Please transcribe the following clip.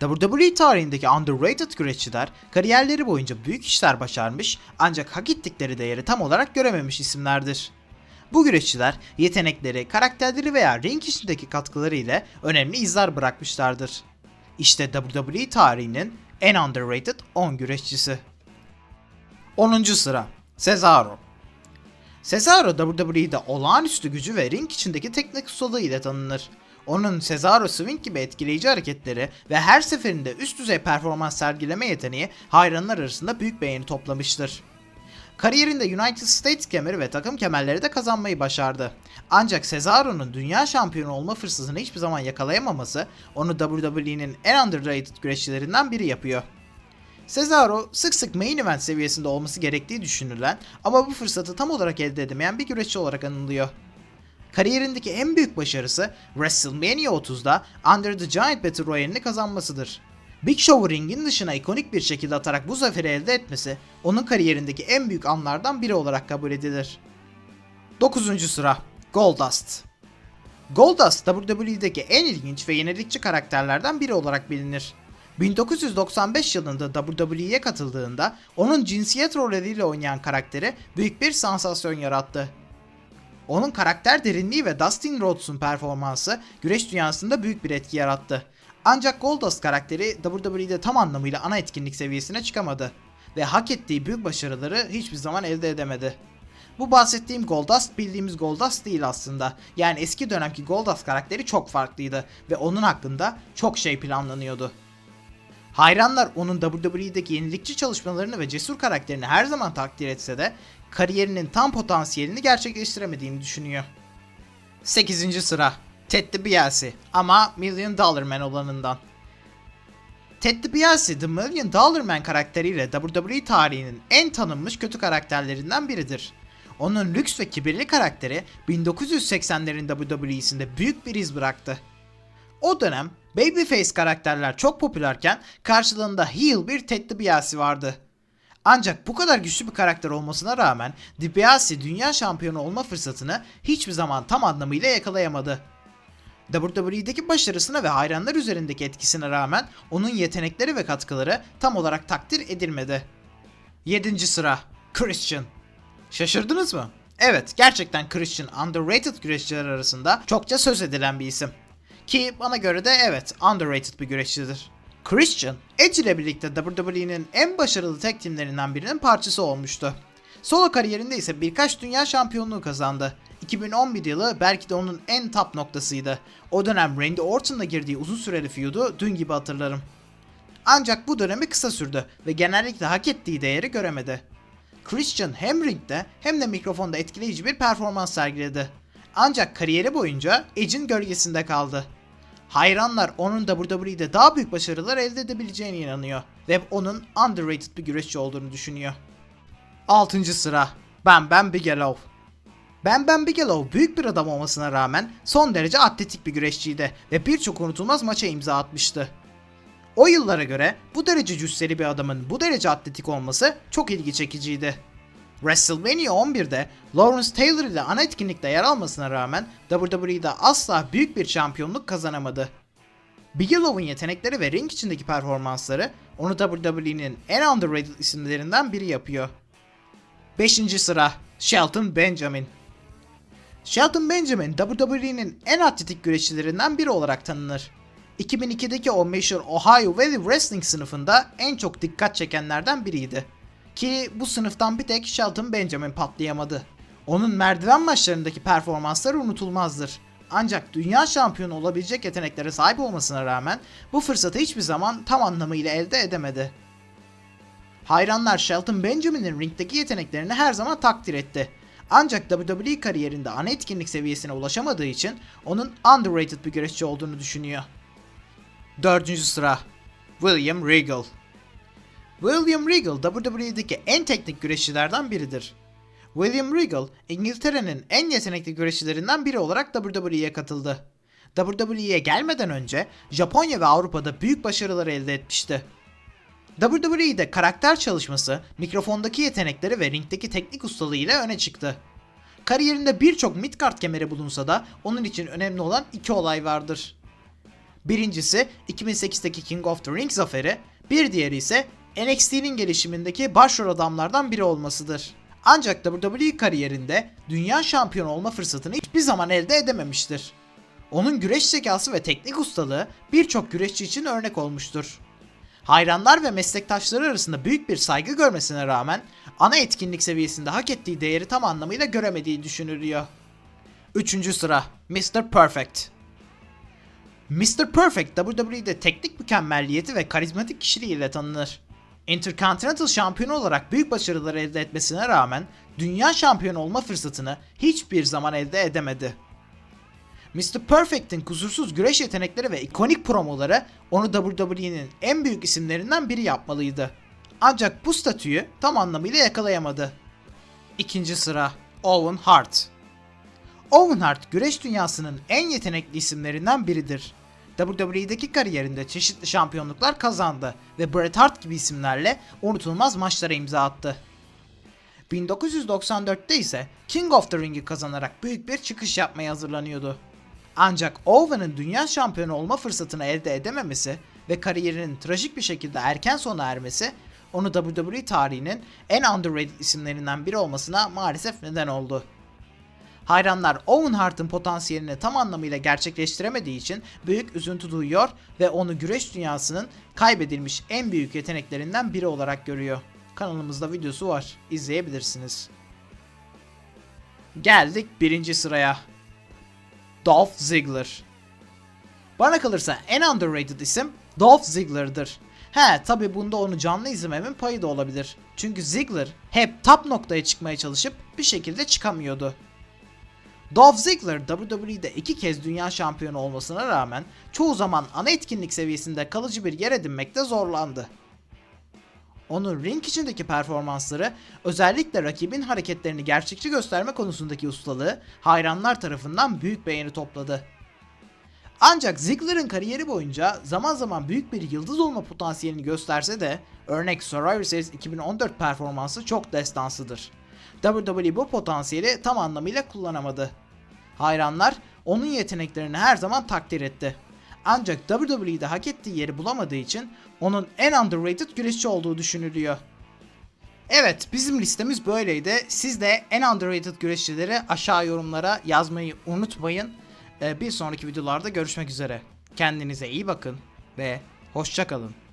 WWE tarihindeki underrated güreşçiler kariyerleri boyunca büyük işler başarmış ancak hak ettikleri değeri tam olarak görememiş isimlerdir. Bu güreşçiler yetenekleri, karakterleri veya ring içindeki katkıları ile önemli izler bırakmışlardır. İşte WWE tarihinin en underrated 10 güreşçisi. 10. sıra Cesaro Cesaro WWE'de olağanüstü gücü ve ring içindeki teknik ustalığı ile tanınır. Onun Cesaro Swing gibi etkileyici hareketleri ve her seferinde üst düzey performans sergileme yeteneği hayranlar arasında büyük beğeni toplamıştır. Kariyerinde United States kemeri ve takım kemerleri de kazanmayı başardı. Ancak Cesaro'nun dünya şampiyonu olma fırsatını hiçbir zaman yakalayamaması onu WWE'nin en underrated güreşçilerinden biri yapıyor. Cesaro sık sık main event seviyesinde olması gerektiği düşünülen ama bu fırsatı tam olarak elde edemeyen bir güreşçi olarak anılıyor. Kariyerindeki en büyük başarısı WrestleMania 30'da Under the Giant Battle Royale'ini kazanmasıdır. Big Show'u ringin dışına ikonik bir şekilde atarak bu zaferi elde etmesi onun kariyerindeki en büyük anlardan biri olarak kabul edilir. 9. sıra Goldust Goldust WWE'deki en ilginç ve yenilikçi karakterlerden biri olarak bilinir. 1995 yılında WWE'ye katıldığında onun cinsiyet rolleriyle oynayan karakteri büyük bir sansasyon yarattı. Onun karakter derinliği ve Dustin Rhodes'un performansı güreş dünyasında büyük bir etki yarattı. Ancak Goldust karakteri WWE'de tam anlamıyla ana etkinlik seviyesine çıkamadı ve hak ettiği büyük başarıları hiçbir zaman elde edemedi. Bu bahsettiğim Goldust bildiğimiz Goldust değil aslında. Yani eski dönemki Goldust karakteri çok farklıydı ve onun hakkında çok şey planlanıyordu. Hayranlar onun WWE'deki yenilikçi çalışmalarını ve cesur karakterini her zaman takdir etse de kariyerinin tam potansiyelini gerçekleştiremediğini düşünüyor. 8. sıra Ted DiBiase ama Million Dollar Man olanından. Ted DiBiase The Million Dollar Man karakteriyle WWE tarihinin en tanınmış kötü karakterlerinden biridir. Onun lüks ve kibirli karakteri 1980'lerin WWE'sinde büyük bir iz bıraktı. O dönem babyface karakterler çok popülerken karşılığında heel bir Ted DiBiase vardı. Ancak bu kadar güçlü bir karakter olmasına rağmen DiBiase dünya şampiyonu olma fırsatını hiçbir zaman tam anlamıyla yakalayamadı. WWE'deki başarısına ve hayranlar üzerindeki etkisine rağmen onun yetenekleri ve katkıları tam olarak takdir edilmedi. 7. sıra Christian Şaşırdınız mı? Evet, gerçekten Christian underrated güreşçiler arasında çokça söz edilen bir isim. Ki bana göre de evet underrated bir güreşçidir. Christian, Edge ile birlikte WWE'nin en başarılı tek timlerinden birinin parçası olmuştu. Solo kariyerinde ise birkaç dünya şampiyonluğu kazandı. 2011 yılı belki de onun en top noktasıydı. O dönem Randy Orton'la girdiği uzun süreli feud'u dün gibi hatırlarım. Ancak bu dönemi kısa sürdü ve genellikle hak ettiği değeri göremedi. Christian hem ringde hem de mikrofonda etkileyici bir performans sergiledi. Ancak kariyeri boyunca Edge'in gölgesinde kaldı. Hayranlar onun WWE'de daha büyük başarılar elde edebileceğine inanıyor ve onun underrated bir güreşçi olduğunu düşünüyor. 6. sıra Bam Bam Bigelow Bam Bam Bigelow büyük bir adam olmasına rağmen son derece atletik bir güreşçiydi ve birçok unutulmaz maça imza atmıştı. O yıllara göre bu derece cüsseli bir adamın bu derece atletik olması çok ilgi çekiciydi. WrestleMania 11'de Lawrence Taylor ile ana etkinlikte yer almasına rağmen WWE'de asla büyük bir şampiyonluk kazanamadı. Bigelow'un yetenekleri ve ring içindeki performansları onu WWE'nin en underrated isimlerinden biri yapıyor. 5. sıra Shelton Benjamin Shelton Benjamin WWE'nin en atletik güreşçilerinden biri olarak tanınır. 2002'deki o meşhur Ohio Valley Wrestling sınıfında en çok dikkat çekenlerden biriydi. Ki bu sınıftan bir tek Shelton Benjamin patlayamadı. Onun merdiven maçlarındaki performansları unutulmazdır. Ancak dünya şampiyonu olabilecek yeteneklere sahip olmasına rağmen bu fırsatı hiçbir zaman tam anlamıyla elde edemedi. Hayranlar Shelton Benjamin'in ringdeki yeteneklerini her zaman takdir etti. Ancak WWE kariyerinde ana etkinlik seviyesine ulaşamadığı için onun underrated bir güreşçi olduğunu düşünüyor. 4. sıra William Regal William Regal WWE'deki en teknik güreşçilerden biridir. William Regal, İngiltere'nin en yetenekli güreşçilerinden biri olarak WWE'ye katıldı. WWE'ye gelmeden önce Japonya ve Avrupa'da büyük başarılar elde etmişti. WWE'de karakter çalışması, mikrofondaki yetenekleri ve ringdeki teknik ustalığıyla öne çıktı. Kariyerinde birçok midcard kemeri bulunsa da onun için önemli olan iki olay vardır. Birincisi 2008'deki King of the Ring zaferi, bir diğeri ise NXT'nin gelişimindeki başrol adamlardan biri olmasıdır. Ancak WWE kariyerinde dünya şampiyonu olma fırsatını hiçbir zaman elde edememiştir. Onun güreş zekası ve teknik ustalığı birçok güreşçi için örnek olmuştur. Hayranlar ve meslektaşları arasında büyük bir saygı görmesine rağmen ana etkinlik seviyesinde hak ettiği değeri tam anlamıyla göremediği düşünülüyor. Üçüncü sıra Mr. Perfect. Mr. Perfect WWE'de teknik mükemmelliyeti ve karizmatik kişiliğiyle tanınır. Intercontinental şampiyonu olarak büyük başarılar elde etmesine rağmen dünya şampiyonu olma fırsatını hiçbir zaman elde edemedi. Mr. Perfect'in kusursuz güreş yetenekleri ve ikonik promoları onu WWE'nin en büyük isimlerinden biri yapmalıydı. Ancak bu statüyü tam anlamıyla yakalayamadı. İkinci sıra Owen Hart. Owen Hart güreş dünyasının en yetenekli isimlerinden biridir. WWE'deki kariyerinde çeşitli şampiyonluklar kazandı ve Bret Hart gibi isimlerle unutulmaz maçlara imza attı. 1994'te ise King of the Ring'i kazanarak büyük bir çıkış yapmaya hazırlanıyordu. Ancak Owen'ın dünya şampiyonu olma fırsatını elde edememesi ve kariyerinin trajik bir şekilde erken sona ermesi onu WWE tarihinin en underrated isimlerinden biri olmasına maalesef neden oldu. Hayranlar Owen Hart'ın potansiyelini tam anlamıyla gerçekleştiremediği için büyük üzüntü duyuyor ve onu güreş dünyasının kaybedilmiş en büyük yeteneklerinden biri olarak görüyor. Kanalımızda videosu var. izleyebilirsiniz. Geldik birinci sıraya. Dolph Ziggler. Bana kalırsa en underrated isim Dolph Ziggler'dır. He tabi bunda onu canlı izlememin payı da olabilir. Çünkü Ziggler hep top noktaya çıkmaya çalışıp bir şekilde çıkamıyordu. Dolph Ziggler WWE'de iki kez dünya şampiyonu olmasına rağmen çoğu zaman ana etkinlik seviyesinde kalıcı bir yer edinmekte zorlandı. Onun ring içindeki performansları, özellikle rakibin hareketlerini gerçekçi gösterme konusundaki ustalığı hayranlar tarafından büyük beğeni topladı. Ancak Ziggler'ın kariyeri boyunca zaman zaman büyük bir yıldız olma potansiyelini gösterse de örnek Survivor Series 2014 performansı çok destansıdır. WWE bu potansiyeli tam anlamıyla kullanamadı. Hayranlar onun yeteneklerini her zaman takdir etti. Ancak WWE'de hak ettiği yeri bulamadığı için onun en underrated güreşçi olduğu düşünülüyor. Evet bizim listemiz böyleydi. Siz de en underrated güreşçileri aşağı yorumlara yazmayı unutmayın. Ee, Bir sonraki videolarda görüşmek üzere. Kendinize iyi bakın ve hoşçakalın.